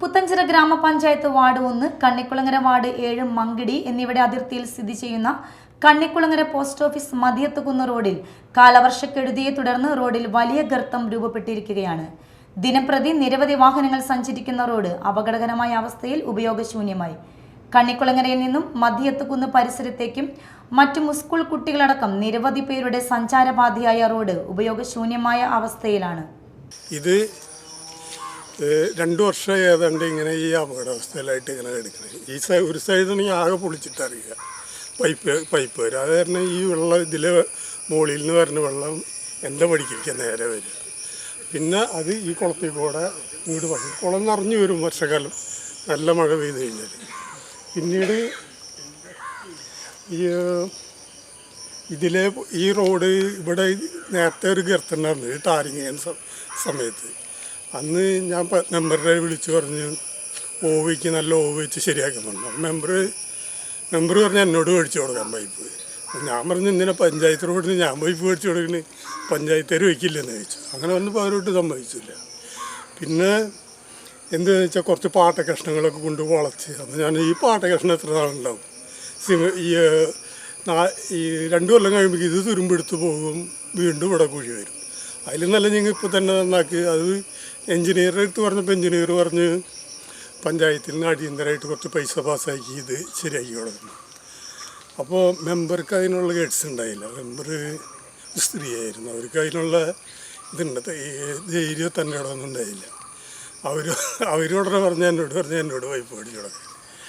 പുത്തഞ്ചിറ ഗ്രാമപഞ്ചായത്ത് വാർഡ് ഒന്ന് കണ്ണിക്കുളങ്ങര വാർഡ് ഏഴ് മങ്കിടി എന്നിവയുടെ അതിർത്തിയിൽ സ്ഥിതി ചെയ്യുന്ന കണ്ണിക്കുളങ്ങര പോസ്റ്റ് ഓഫീസ് മതിയത്തുകുന്ന് റോഡിൽ കാലവർഷക്കെടുതിയെ തുടർന്ന് റോഡിൽ വലിയ ഗർത്തം രൂപപ്പെട്ടിരിക്കുകയാണ്. ദിനംപ്രതി നിരവധി വാഹനങ്ങൾ സഞ്ചരിക്കുന്ന റോഡ് അപകടകരമായ അവസ്ഥയിൽ ഉപയോഗശൂന്യമായി. കണ്ണിക്കുളങ്ങരയിൽ നിന്നും മധ്യത്തുകുന്ന് പരിസരത്തേക്കും മറ്റു മുസ്കൂൾ കുട്ടികളടക്കം നിരവധി പേരുടെ സഞ്ചാരപാതയായ റോഡ് ഉപയോഗശൂന്യമായ അവസ്ഥയിലാണ്. ഇത് രണ്ട് വർഷം ഏതാണ്ട് ഇങ്ങനെ ഈ അപകടാവസ്ഥയിലായിട്ട് ഇങ്ങനെ കിടക്കുന്നത് ഈ സൈ ഒരു സൈഡാണെങ്കിൽ ആകെ പൊളിച്ചിട്ടറിയുക. പൈപ്പ് പൈപ്പ് വരും. അത് കാരണം ഈ വെള്ളം ഇതിലെ മുകളിൽ നിന്ന് വരുന്ന വെള്ളം എന്റെ പഠിക്കൊക്കെ നേരെ വരിക. പിന്നെ അത് ഈ കുളത്തിൽ കൂടെ വീട് വന്നു കുളം നിറഞ്ഞു വരും വർഷക്കാലം. നല്ല മഴ പെയ്ത് കഴിഞ്ഞാൽ പിന്നീട് ഈ ഇതിലെ ഈ റോഡ് ഇവിടെ നേരത്തെ ഒരു ഗർത്തുണ്ടായിരുന്നു ഈ ടാറിങ് ചെയ്യുന്ന സമയത്ത്. അന്ന് ഞാൻ മെമ്പറെ വിളിച്ച് പറഞ്ഞു ഓവയ്ക്ക് നല്ല ഓവ് വെച്ച് ശരിയാക്കുന്നുണ്ട് മെമ്പർ മെമ്പർ പറഞ്ഞ് എന്നോട് മേടിച്ചു കൊടുക്കാൻ പൈപ്പ് ഞാൻ പറഞ്ഞു ഇന്നലെ പഞ്ചായത്ത് റോഡിന് ഞാൻ പൈപ്പ് മേടിച്ചു കൊടുക്കണേ. പഞ്ചായത്തുകാർ വയ്ക്കില്ലെന്ന് ചോദിച്ചു. അങ്ങനെ വന്നപ്പോൾ അവരോട്ട് സമ്മതിച്ചില്ല. പിന്നെ എന്താണെന്ന് വെച്ചാൽ കുറച്ച് പാട്ട കഷ്ണങ്ങളൊക്കെ കൊണ്ട് വളച്ച്. അന്ന് ഞാൻ ഈ പാട്ട കഷ്ണം എത്ര നാളുണ്ടാവും? സിമ- ഈ ഈ രണ്ട് കൊല്ലം കഴിയുമ്പോൾ ഇത് തുരുമ്പെടുത്ത് പോകും വീണ്ടും ഇവിടെ കുഴി വരും. അതിൽ നല്ല ഞങ്ങൾ ഇപ്പോൾ തന്നെ നന്നാക്കി. അത് എഞ്ചിനീയറുടെ അടുത്ത് പറഞ്ഞപ്പോൾ എഞ്ചിനീയർ പറഞ്ഞ് പഞ്ചായത്തിൽ നിന്ന് അടിയന്തരമായിട്ട് കുറച്ച് പൈസ പാസ്സാക്കി ഇത് ശരിയാക്കി കൊടുക്കണം അപ്പോൾ മെമ്പർക്ക് അതിനുള്ള ഗഡ്സ് ഉണ്ടായില്ല. മെമ്പർ സ്ത്രീയായിരുന്നു. അവർക്ക് അതിനുള്ള ഇതുണ്ട്. ധൈര്യം തന്നെ ഇടമൊന്നും ഉണ്ടായില്ല. അവർ അവരോടെ പറഞ്ഞ എന്നോട് പറഞ്ഞ എന്നോട് വൈപ്പ് കൊടുക്കും